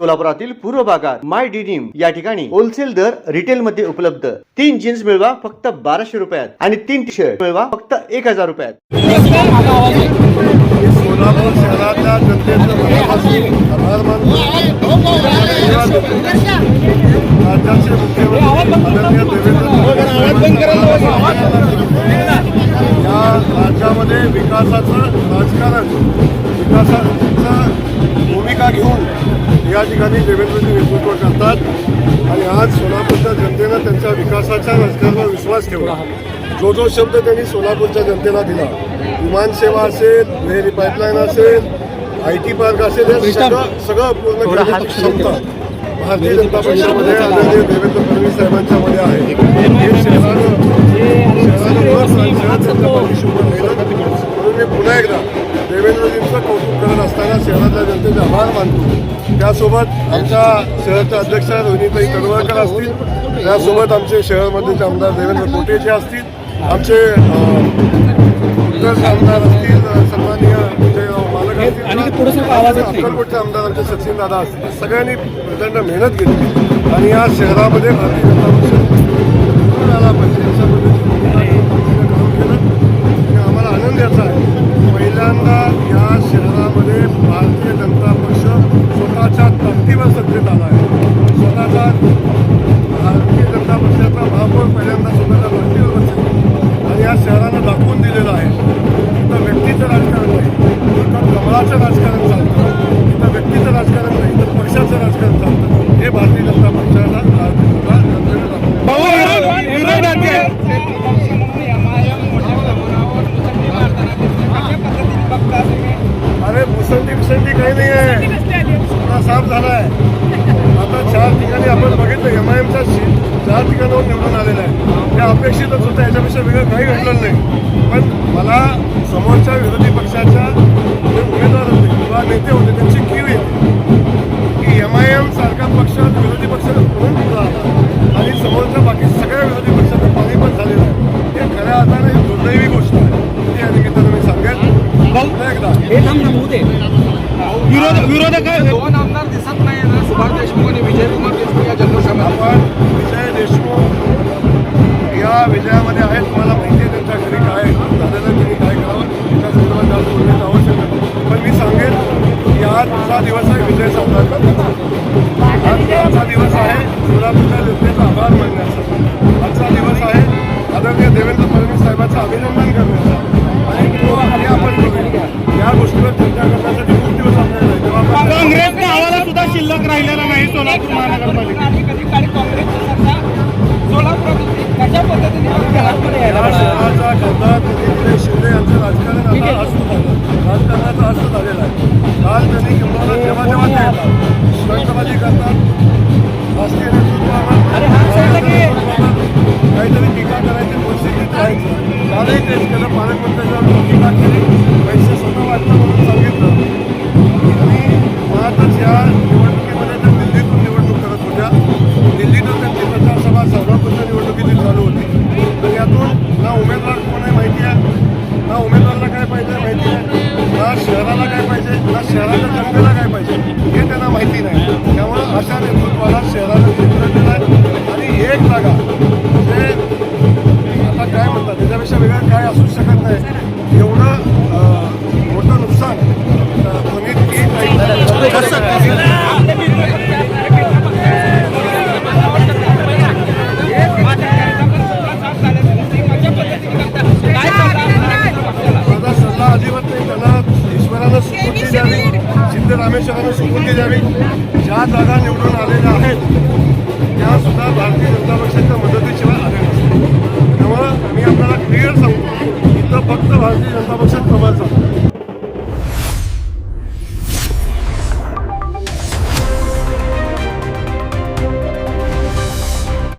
सोलापुरातील पूर्व भागात माय डिनिम या ठिकाणी होलसेल दर रिटेल मध्ये उपलब्ध. तीन जीन्स मिळवा फक्त बाराशे रुपयात आणि तीन टी शर्ट मिळवा फक्त एक हजार रुपयात. सोलापूर शहरातल्या राज्याचे मुख्यमंत्री या राज्यामध्ये विकासाचं राजकारण विकासाचं घेऊन या ठिकाणी देवेंद्रजी नेतृत्व करतात. आणि आज सोलापूरच्या जनतेनं त्यांच्या विकासाच्या राजकारणावर विश्वास ठेवला. जो जो शब्द त्यांनी सोलापूरच्या जनतेला दिला विमानसेवा असेल नेहरी पाईपलाईन असेल आय टी पार्क असेल हे सगळं सगळं पूर्ण करण्याची क्षमता भारतीय जनता पक्षामध्ये आदरणीय देवेंद्र फडणवीस साहेबांच्या मध्ये आहे. हे शहरानं शहरानं असताना शहरातल्या जनतेचे आभार मानतो. त्यासोबत आमच्या शहराचे अध्यक्ष रोहिणीताई कडवळकर असतील. त्यासोबत आमचे शहरमधले आमदार देवेंद्र कोटेचे असतील. आमचे आमदार असतील सन्माननीय विजयराव मालक असतील. अक्कलकोटचे आमदार आमचे सचिन दादा असतील. सगळ्यांनी प्रचंड मेहनत घेतली. आणि या शहरामध्ये भारतीय जनता पक्ष शहरानं दाखवून दिलेलं आहे. इथं व्यक्तीचं राजकारण नाही. इथं कमळाचं राजकारण चालतं. इथं व्यक्तीचं राजकारण नाही तर पक्षाचं राजकारण चालतं. हे भारतीय जनता पक्षाला. अरे मुसंडी बिसंडी काही नाही आहे. साफ झाला आहे. आता चार ठिकाणी आपण बघितलं एम आय एमचा सीट चार ठिकाणावर निवडून आलेला आहे. ते अपेक्षितच होतं याच्यापेक्षा वेगळं काही घडलं नाही. पण मला समोरच्या विरोधी पक्षाच्या जे उमेदवार होते किंवा नेते होते त्यांची कीव येते. की एम आय एम सारखा पक्ष विरोधी पक्षाला म्हणून निवडला आला आणि समोरच्या बाकी सगळ्या विरोधी पक्षाचं पाणी पण झालेलं आहे. हे खऱ्या अर्थाने दुर्दैवी गोष्ट आहे. ती या निमित्तानं मी पुन्हा एकदा. हे विरोध विरोधक दोन आमदार दिसत नाही ना. सुभाष देशमुख आणि विजय कुमार देशमुख या जल्लोषामध्ये आपण विजय देशमुख त्यामध्ये आहेत तुम्हाला माहिती आहे त्यांच्या घरी काय झालेलं त्यांनी काय करावं त्या संदर्भात जास्त बोलण्याचं आवश्यक आहे पण मी सांगेन की आज तुझा दिवस आहे विजय सावकार आज आजचा दिवस आहे सोलापूरच्या जनतेचा आभार मानण्याचा. आजचा दिवस आहे आदरणीय देवेंद्र फडणवीस साहेबांचं अभिनंदन करण्याचा. आणि तो आणि आपण या गोष्टीवर चर्चा खासदार शिंदे यांचं राजकारण असू झालं राजकारणाचं असू झालेलं आहे काल त्यांनी किंवा येतात स्टंटबाजी करतात राष्ट्रीय काहीतरी टीका करायची? परिस्थितीत राहायचं कालही तेच केलं पालकमंत्र्यांच्यावर ना शहराला काय पाहिजे? ना शहराच्या जनतेला काय पाहिजे? हे त्यांना माहिती नाही. त्यामुळं अशा नेतृत्वाला शहराला सिद्ध रामेश्वरानं सुपूर्ती द्यावी ज्या जागा निवडून आलेल्या